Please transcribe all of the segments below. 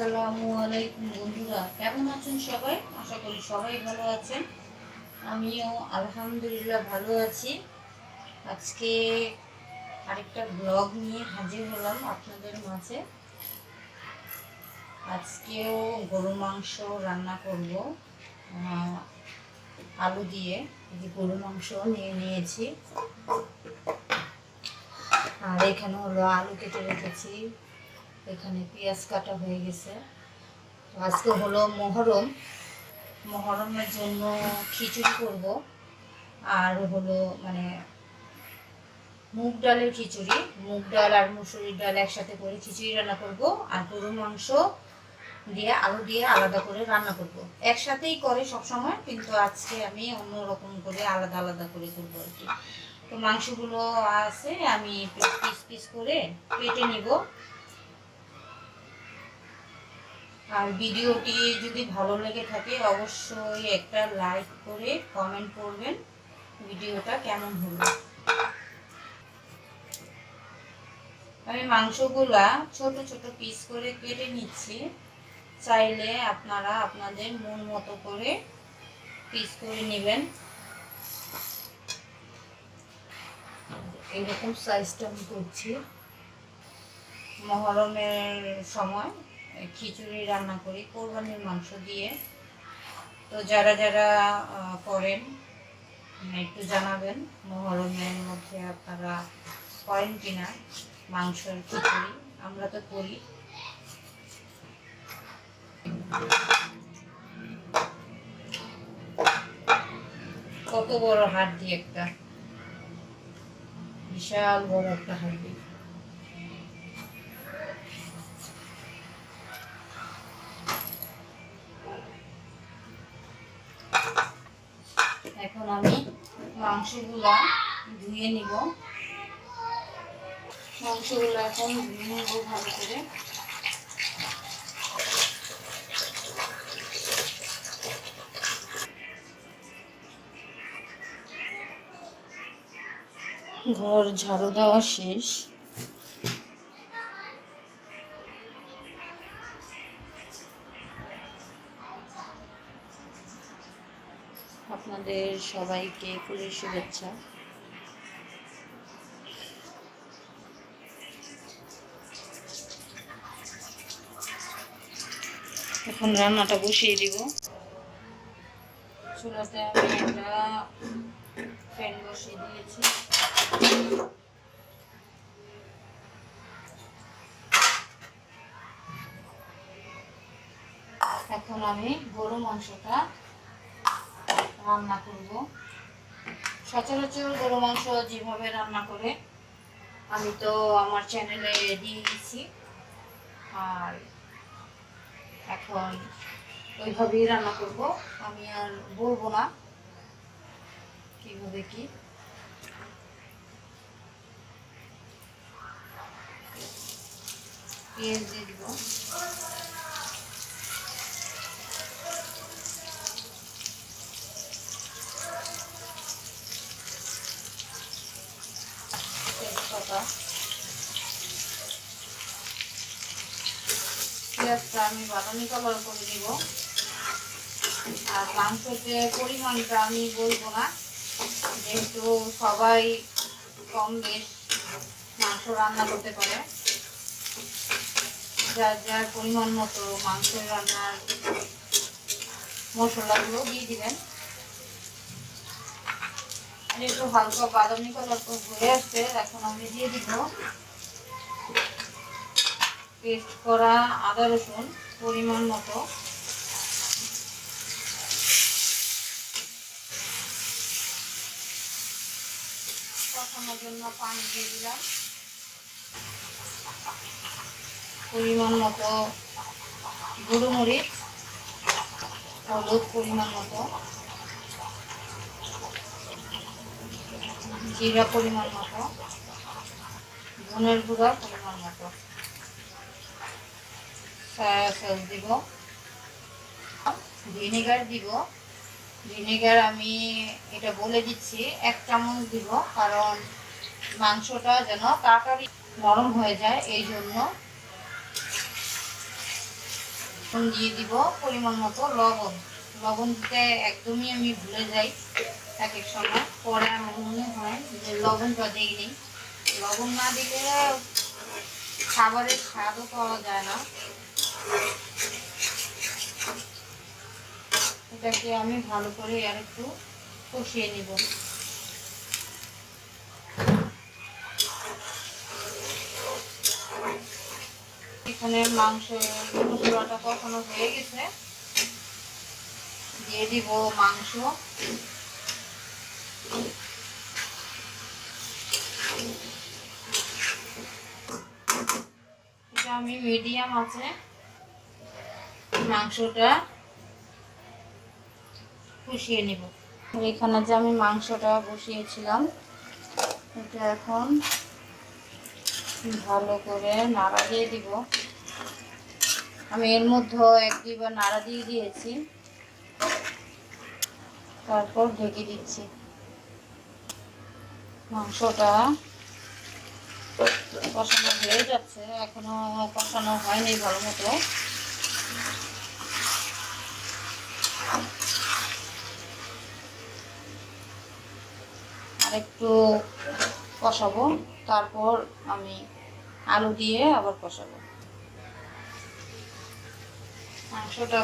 আসসালামু আলাইকুম বন্ধুরা, কেমন আছেন সবাই? আশা করি সবাই ভালো আছেন। আমিও আলহামদুলিল্লাহ ভালো আছি। আজকে আরেকটা ব্লগ নিয়ে হাজির হলাম আপনাদের মাঝে। আজকেও গরু মাংস রান্না করব। আলু দিয়ে যে গরু মাংস নিয়ে নিয়েছি। আর এখানে হলো আলু কেটে রেখেছি। এখানে পেঁয়াজ কাটা হয়ে গেছে। আজকে হলো মহরম। মহরমের জন্য খিচুড়ি করব। আর হলো মানে মুগ ডালের খিচুড়ি। মুগ ডাল আর মুসুরির ডাল একসাথে করে খিচুড়ি রান্না করব। আর গরুর মাংস দিয়ে আলু দিয়ে আলাদা করে রান্না করব। একসাথেই করে সব সময় কিন্তু আজকে আমি অন্য রকম করে আলাদা আলাদা করে করব আর কি। তো মাংসগুলো আছে, আমি পিস পিস করে কেটে নিব। আর ভিডিওটি যদি ভালো লেগে থাকে, অবশ্যই একটা লাইক করে কমেন্ট করবেন ভিডিওটা কেমন হলো। আমি মাংসগুলা ছোট ছোট পিস করে কেটে নিচ্ছি। চাইলে আপনারা আপনাদের মন মতো করে পিস করে নেবেন। এরকম সাইজটা আমি করছি। মহরমের সময়। খিচুড়ি রান্না করি, কোরবানির মাংস দিয়ে। তো যারা যারা করেন একটু জানাবেন, মহরমের মধ্যে আপনারা করেন কিনা মাংসের খিচুড়ি, আমরা তো করি। কত বড় হাড্ডি একটা, বিশাল বড় একটা হাড্ডি মাংসগুলা ধুয়ে নিব। মাংসগুলো এখন ধুয়ে নিব ভালো করে। ঘর ঝাড়ু দেওয়া শেষ। আপনাদের সবাইকে পুলিশ শুভেচ্ছা। এখন রান্নাটা বসিয়ে দিব। চুলাতে আমি একটা প্যান বসিয়ে দিয়েছি। এখন আমি গরু মাংসটা রান্না করব। সচরাচর গরু মাংস যেভাবে রান্না করে, আমি তো আমার চ্যানেলে দিয়ে দিচ্ছি আর এখন ওইভাবেই রান্না করব। আমি আর বলব না কীভাবে কি। পেঁয়াজ দিয়ে দিব। তেজপাতা পেঁয়াজটা আমি বাদামি কালার করে দিব। আর মাংসের যে পরিমাণটা আমি বলব না। যেহেতু সবাই কম বেশ মাংস রান্না করতে পারে। যার যার পরিমাণ মতো মাংস রান্নার মশলাগুলো দিয়ে দিবেন। একটু হালকা বাদামি কালার হয়ে আসছে এখন আমি দিয়ে দিব পেস্ট করা আদা রসুন পরিমাণ মতো। কষানোর জন্য পানি দিয়ে দিলাম। পরিমাণ মতো গুঁড়ো মরিচ, হলুদ পরিমাণ মতো। জিরা পরিমাণ মতো, ধনের গুঁড়া পরিমাণ মতো। সয়া সস দিব, ভিনেগার দিব। ভিনেগার আমি এটা বলে দিচ্ছি, এক চামচ দিব, কারণ মাংসটা যেন তাড়াতাড়ি নরম হয়ে যায়, এই জন্য দিয়ে দিব, পরিমাণ মতো লবণ। লবণ দিতে একদমই আমি ভুলে যাই। এক সময় পরে আমার মনে হয় যে লবণটা দিইনি লবণ না দিলে খাবারের স্বাদও পাওয়া যায় না। এটাকে আমি ভালো করে আর একটু কষিয়ে নিব। এখানে মাংস মশলাটা কখনো হয়ে গেছে। দিয়ে দিব মাংস। আমি মিডিয়াম আছে। মাংসটা কষিয়ে নিব। এখানে যে আমি মাংসটা বসিয়েছিলাম, এটা এখন ভালো করে নাড়া দিয়ে দিব। আমি এর মধ্যে এক দুইবার নাড়া দিয়ে দিয়েছি। তারপর ঢেকে দিচ্ছি। মাংসটা কষানো হয়ে যাচ্ছে, এখনও কষানো হয়নি ভালো মতো আর একটু কষাবো, তারপর আমি আলু দিয়ে আবার কষাবো। মাংসটা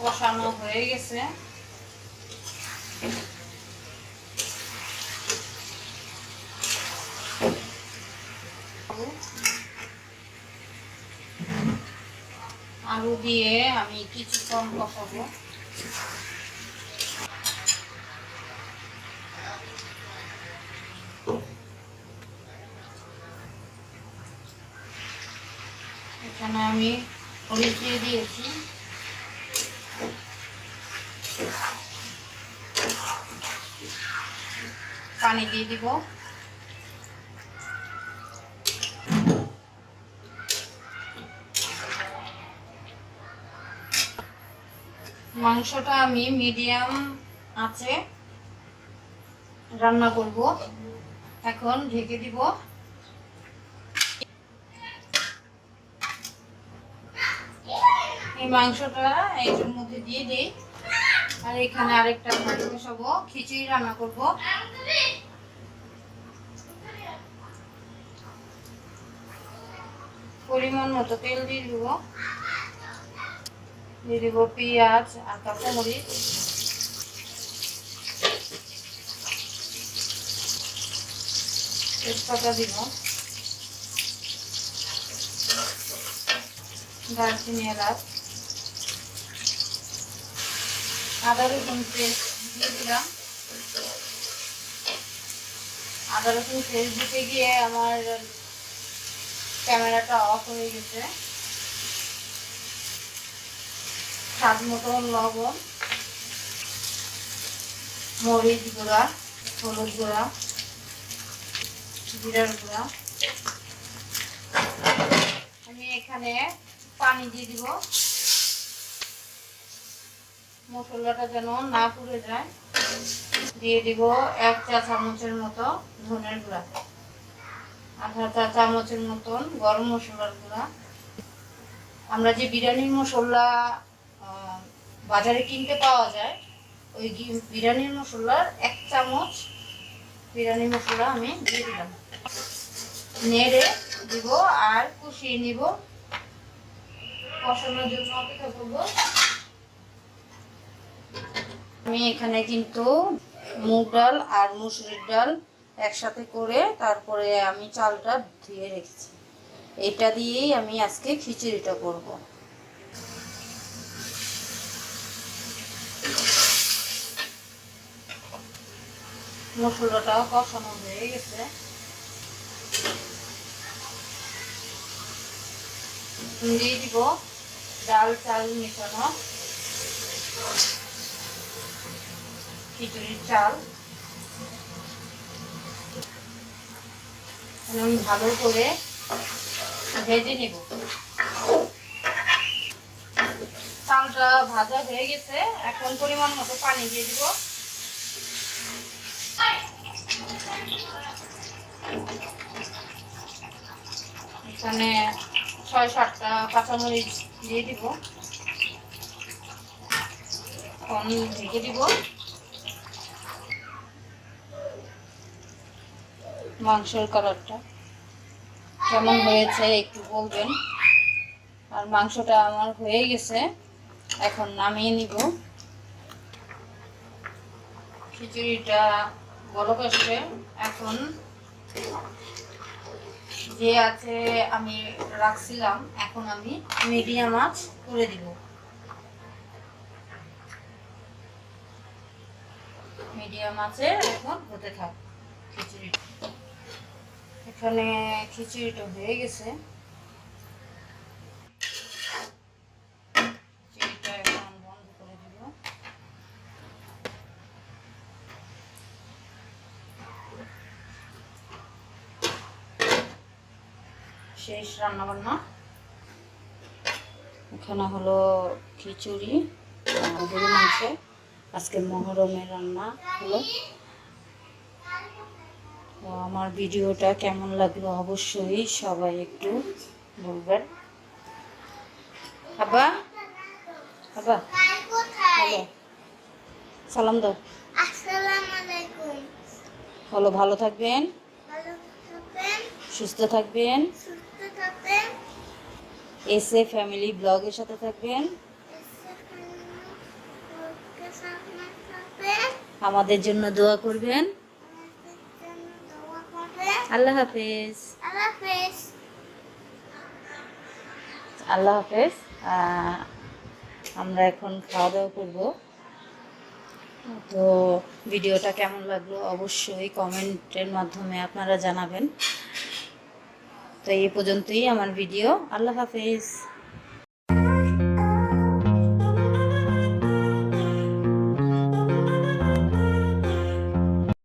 কষানো হয়ে গেছে। দিয়ে আমি কিছুক্ষণ কষাবো এখানে আমি হলুদ দিয়ে দিয়েছি। পানি দিয়ে দিব। মাংসটা আমি মিডিয়াম আছে রান্না করব। এখন ঢেকে দিব। এই মাংসটা এইটার মধ্যে দিয়ে দিই। আর এখানে আরেকটা ভাজি বসাবো। খিচুড়ি রান্না করব। পরিমাণ মতো তেল দিয়ে দিব। দিয়ে দিব পেঁয়াজ আর কাঁচামরিচ। তেজপাতা দিব। দারচিনি এলাচ। আদা রসুন পেস্ট দিয়ে দিলাম। আদা রসুন পেস্ট দিতে গিয়ে আমার ক্যামেরাটা অফ হয়ে গেছে। স্বাদ মতো লবণ, মরিচ গুঁড়া, হলুদ গুঁড়া, জিরার গুঁড়া। আমি এখানে পানি দিয়ে দিব। মশলাটা যেন না পুড়ে যায়, দিয়ে দিব এক চা চামচের মতো ধনের গুঁড়া। আধা চা চামচের মতন গরম মশলার গুঁড়া। আমরা যে বিরিয়ানির মশলা বাজারে কিনতে পাওয়া যায়। ওই বিরিয়ানির মশলার এক চামচ বিরিয়ানি মশলা আমি দিয়ে দিলাম। নেড়ে দিব আর কষিয়ে নিব। কষানোর জন্য অপেক্ষা করব। আমি এখানে কিন্তু মুগ ডাল আর মুসুরির ডাল একসাথে করে তারপরে আমি চালটা ধুয়ে রেখেছি। এটা দিয়েই আমি আজকে খিচুড়িটা করব। মশলাটাও কষানো হয়ে গেছে। দিয়ে দিব ডাল চাল মেশানো। খিচুড়ির চাল। ভালো করে ভেজে নেব। চালটা ভাজা হয়ে গেছে। এখন পরিমাণ মতো পানি দিয়ে দিব। এখানে ছয় সাতটা কাঁচামরিচ দিয়ে দিব। ঢেকে দিব। মাংসের কালারটা কেমন হয়েছে একটু বলবেন। আর মাংসটা আমার হয়ে গেছে, এখন নামিয়ে নিব। খিচুড়িটা বড় কষ্টে এখন যে আছে আমি রাখছিলাম, এখন আমি মিডিয়াম মাছ করে দিব। মিডিয়াম আছে এখন হতে থাক, খিচুড়ি। এখানে খিচুড়িটা হয়ে গেছে খিচুড়িটা এখন বন্ধ করে দিব শেষ রান্না বান্না এখানে হলো খিচুড়ি গরু মাংস আজকে মহরমের রান্না হলো। তো আমার ভিডিওটা কেমন লাগল অবশ্যই সবাই একটু বলবেন। আব্বা আব্বা হ্যালো সালাম দাও। আসসালামু আলাইকুম। হলো ভালো থাকবেন। ভালো থাকবেন। সুস্থ থাকবেন। এসে ফ্যামিলি ব্লগের সাথে থাকবেন। ওকে সামনে থাকবেন আমাদের জন্য দোয়া করবেন। আমাদের জন্য দোয়া করবেন আল্লাহ হাফেজ। আল্লাহ হাফেজ। আল্লাহ হাফেজ আমরা এখন খাওয়া দাওয়া করব। তো ভিডিওটা কেমন লাগল অবশ্যই কমেন্টের মাধ্যমে আপনারা জানাবেন। তো এই পর্যন্তই আমার ভিডিও আল্লাহ হাফেজ।